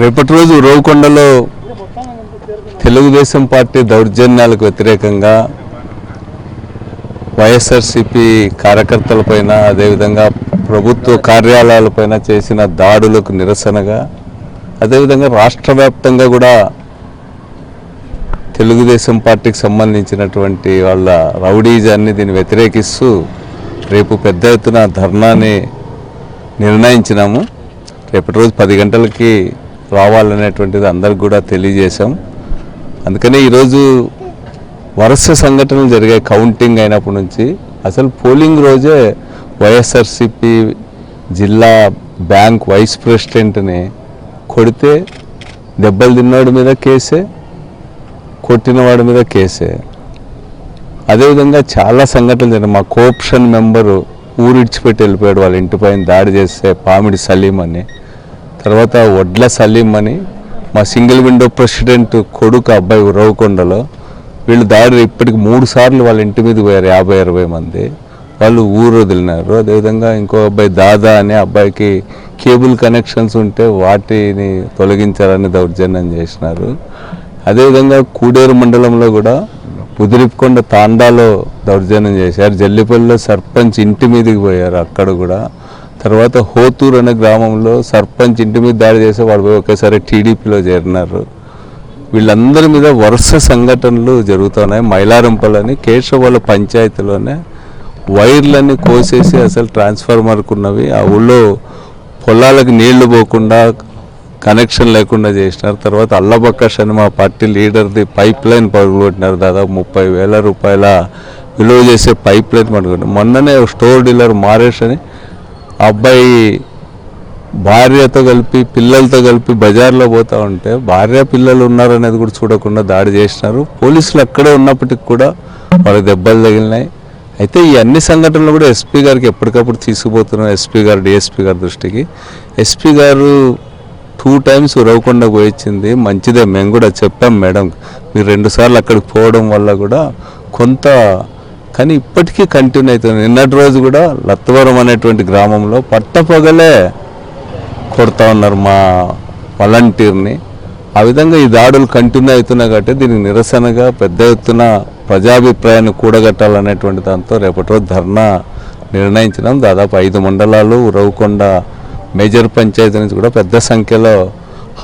రేపటి రోజు రోవకొండలో తెలుగుదేశం పార్టీ దౌర్జన్యాలకు వ్యతిరేకంగా వైఎస్ఆర్సిపి కార్యకర్తలపైన అదేవిధంగా ప్రభుత్వ కార్యాలయాలపైన చేసిన దాడులకు నిరసనగా అదేవిధంగా రాష్ట్ర వ్యాప్తంగా కూడా తెలుగుదేశం పార్టీకి సంబంధించినటువంటి వాళ్ళ రౌడీజాన్ని దీన్ని వ్యతిరేకిస్తూ రేపు పెద్ద ఎత్తున ధర్నాని నిర్ణయించినాము. రేపటి రోజు పది గంటలకి రావాలనేటువంటిది అందరికి కూడా తెలియజేశాం. అందుకనే ఈరోజు వరుస సంఘటనలు జరిగాయి కౌంటింగ్ అయినప్పటి నుంచి. అసలు పోలింగ్ రోజే వైఎస్ఆర్సిపి జిల్లా బ్యాంక్ వైస్ ప్రెసిడెంట్ని కొడితే దెబ్బలు తిన్నవాడి మీద కేసే కొట్టినవాడి మీద కేసే. అదేవిధంగా చాలా సంఘటనలు జరిగాయి మా కోప్షన్ మెంబరు ఊరిడిచిపెట్టి వెళ్ళిపోయాడు వాళ్ళ ఇంటిపైన దాడి చేస్తే పామిడి సలీం అని. తర్వాత వడ్ల సలీం అని మా సింగిల్ విండో ప్రెసిడెంట్ కొడుకు అబ్బాయి రవ్వకొండలో వీళ్ళు దాడి ఇప్పటికి మూడు సార్లు వాళ్ళ ఇంటి మీద పోయారు యాభై అరవై మంది. వాళ్ళు ఊరు వదిలినారు. అదేవిధంగా ఇంకో అబ్బాయి దాదా అనే అబ్బాయికి కేబుల్ కనెక్షన్స్ ఉంటే వాటిని తొలగించాలని దౌర్జన్యం చేసినారు. అదేవిధంగా కూడేరు మండలంలో కూడా కుదిరిపుకొండ తాండాలో దౌర్జన్యం చేశారు. జల్లిపల్లిలో సర్పంచ్ ఇంటి మీదకి పోయారు అక్కడ కూడా. తర్వాత హోతూరు అనే గ్రామంలో సర్పంచ్ ఇంటి మీద దాడి చేసి వాడు పోయి ఒకేసారి టీడీపీలో చేరినారు. వీళ్ళందరి మీద వరుస సంఘటనలు జరుగుతున్నాయి. మైలారంపల్లని కేశవాళ్ళ పంచాయతీలోనే వైర్లన్నీ కోసేసి అసలు ట్రాన్స్ఫార్మర్కు ఉన్నవి ఆ ఊళ్ళో పొలాలకు నీళ్ళు పోకుండా కనెక్షన్ లేకుండా చేసినారు. తర్వాత అల్లబక్కష్ అని మా పార్టీ లీడర్ది పైప్ లైన్ పడుకొట్టినారు దాదాపు ముప్పై వేల రూపాయల విలువ చేసే పైప్ లైన్ పడుకుంటారు మొన్ననే స్టోర్ డీలర్ మారేష్ అని అబ్బాయి భార్యతో కలిపి పిల్లలతో కలిపి బజార్లో పోతా ఉంటే భార్య పిల్లలు ఉన్నారనేది కూడా చూడకుండా దాడి చేసినారు. పోలీసులు అక్కడే ఉన్నప్పటికి కూడా వాళ్ళకి దెబ్బలు తగిలినాయి. అయితే ఈ అన్ని సంఘటనలు కూడా ఎస్పీ గారికి ఎప్పటికప్పుడు తీసుకుపోతున్నాం ఎస్పీ గారు డిఎస్పీ గారి దృష్టికి. ఎస్పీ గారు టూ టైమ్స్ ఉరవకుండా పోయించింది మంచిదే మేము కూడా చెప్పాం మేడం మీరు రెండుసార్లు అక్కడికి పోవడం వల్ల కూడా కొంత కానీ ఇప్పటికీ కంటిన్యూ అవుతుంది. నిన్నటి రోజు కూడా లత్తవరం అనేటువంటి గ్రామంలో పట్టపగలే కొడతా ఉన్నారు మా వాలంటీర్ని. ఆ విధంగా ఈ దాడులు కంటిన్యూ అవుతున్నాయి కాబట్టి దీనికి నిరసనగా పెద్ద ఎత్తున ప్రజాభిప్రాయాన్ని కూడగట్టాలనేటువంటి దాంతో రేపటి రోజు ధర్నా నిర్ణయించడం దాదాపు ఐదు మండలాలు ఉరవకొండ మేజర్ పంచాయతీ నుంచి కూడా పెద్ద సంఖ్యలో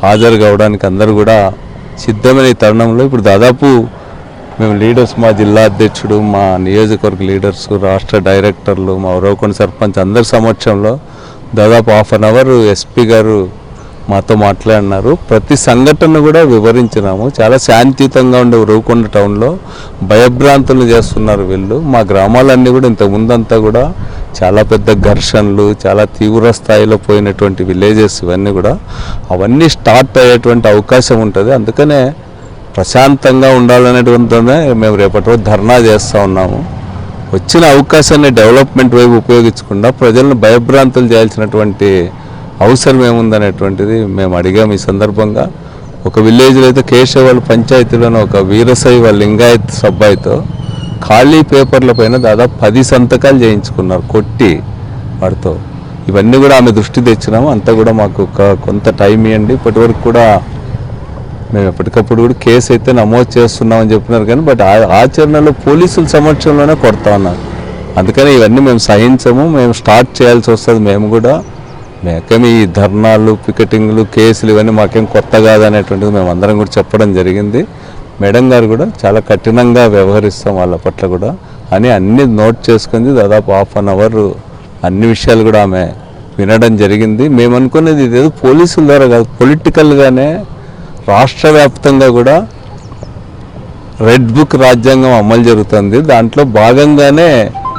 హాజరు కావడానికి అందరూ కూడా సిద్ధమైన ఈ తరుణంలో ఇప్పుడు దాదాపు మేము లీడర్స్ మా జిల్లా అధ్యక్షుడు మా నియోజకవర్గ లీడర్స్ రాష్ట్ర డైరెక్టర్లు మా ఉరవకొండ సర్పంచ్ అందరి సమక్షంలో దాదాపు హాఫ్ అన్ అవర్ ఎస్పీ గారు మాతో మాట్లాడినారు. ప్రతి సంఘటన కూడా వివరించినాము. చాలా శాంతియుతంగా ఉండే ఉరవకొండ టౌన్లో భయభ్రాంతులు చేస్తున్నారు వీళ్ళు. మా గ్రామాలన్నీ కూడా ఇంత ముందంతా కూడా చాలా పెద్ద ఘర్షణలు చాలా తీవ్ర స్థాయిలో పోయినటువంటి విలేజెస్ ఇవన్నీ కూడా అవన్నీ స్టార్ట్ అయ్యేటువంటి అవకాశం ఉంటుంది. అందుకనే ప్రశాంతంగా ఉండాలనేటువంటినే మేము రేపటి రోజు ధర్నా చేస్తూ ఉన్నాము. వచ్చిన అవకాశాన్ని డెవలప్మెంట్ వైపు ఉపయోగించకుండా ప్రజలను భయభ్రాంతులు చేయాల్సినటువంటి అవసరం ఏముందనేటువంటిది మేము అడిగాము ఈ సందర్భంగా. ఒక విలేజ్లో అయితే కేశవాళ్ళ పంచాయతీలోని ఒక వీరశైవ లింగాయత్ సబ్బాయితో ఖాళీ పేపర్ల పైన దాదాపు పది సంతకాలు చేయించుకున్నారు కొట్టి వాడితో. ఇవన్నీ కూడా ఆమె దృష్టి తెచ్చినాము. అంతా కూడా మాకు ఒక కొంత టైం ఇవ్వండి ఇప్పటివరకు కూడా మేము ఎప్పటికప్పుడు కూడా కేసు అయితే నమోదు చేస్తున్నామని చెప్పినారు కానీ బట్ ఆ- ఆచరణలో పోలీసుల సమక్షంలోనే కొడతా ఉన్నారు. అందుకని ఇవన్నీ మేము సహించము మేము స్టార్ట్ చేయాల్సి వస్తుంది. మేము కూడా మేకేమి ఈ ధర్నాలు పికెటింగ్లు కేసులు ఇవన్నీ మాకేం కొత్త కాదనేటువంటిది మేము అందరం కూడా చెప్పడం జరిగింది. మేడం గారు కూడా చాలా కఠినంగా వ్యవహరిస్తాం వాళ్ళ పట్ల కూడా అని అన్ని నోట్ చేసుకుంది. దాదాపు హాఫ్ అన్ అవర్ అన్ని విషయాలు కూడా ఆమె వినడం జరిగింది. మేము అనుకునేది ఇదేదో పోలీసుల ద్వారా కాదు పొలిటికల్గానే రాష్ట్ర వ్యాప్తంగా కూడా రెడ్ బుక్ రాజ్యాంగం అమలు జరుగుతుంది. దాంట్లో భాగంగానే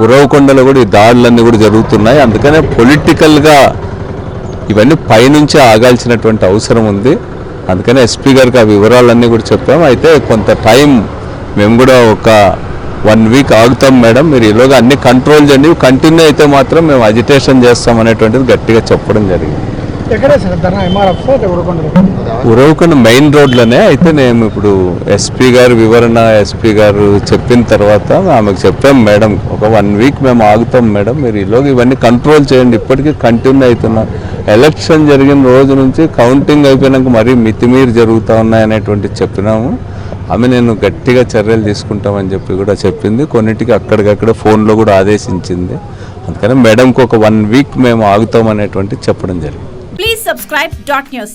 ఉరవకొండలో కూడా ఈ దాడులన్నీ కూడా జరుగుతున్నాయి. అందుకనే పొలిటికల్గా ఇవన్నీ పైనుంచి ఆగాల్సినటువంటి అవసరం ఉంది. అందుకనే ఎస్పీ గారికి ఆ వివరాలన్నీ కూడా చెప్పాము. అయితే కొంత టైం మేము కూడా ఒక వన్ వీక్ ఆగుతాం మేడం. మీరు ఈలోగా అన్ని కంట్రోల్ చేయండి. కంటిన్యూ అయితే మాత్రం మేము అజిటేషన్ చేస్తాం అనేటువంటిది గట్టిగా చెప్పడం జరిగింది. ఎక్కడే ఉరవకొండ మెయిన్ రోడ్లోనే అయితే నేను ఇప్పుడు ఎస్పీ గారు వివరణ ఎస్పీ గారు చెప్పిన తర్వాత ఆమెకు చెప్పాం మేడం ఒక వన్ వీక్ మేము ఆగుతాం మేడం మీరు ఈలోగా ఇవన్నీ కంట్రోల్ చేయండి. ఇప్పటికీ కంటిన్యూ అవుతున్నా. ఎలక్షన్ జరిగిన రోజు నుంచి కౌంటింగ్ అయిపోయినాక మరీ మితిమీరు జరుగుతూ ఉన్నాయనేటువంటి చెప్పినాము. ఆమె నేను గట్టిగా చర్యలు తీసుకుంటామని చెప్పి కూడా చెప్పింది. కొన్నిటికి అక్కడికక్కడ ఫోన్లో కూడా ఆదేశించింది. అందుకని మేడంకి ఒక వన్ వీక్ మేము ఆగుతాం అనేటువంటి చెప్పడం జరిగింది. Subscribe dot news